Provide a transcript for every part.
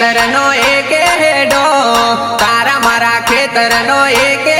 ખેતરનો એક હેડો. તારા મારા ખેતરનો એક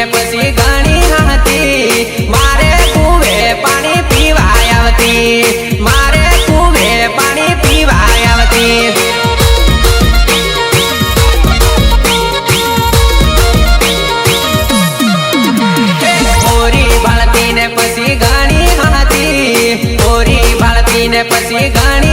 ને પછી ઘણી હતી મારે કુવે પાણી પીવા આવતી. મારે કુવે પાણી પીવા આવતી. પછી ઘણી હતી ઓરી ભાળતી ને પછી ઘણી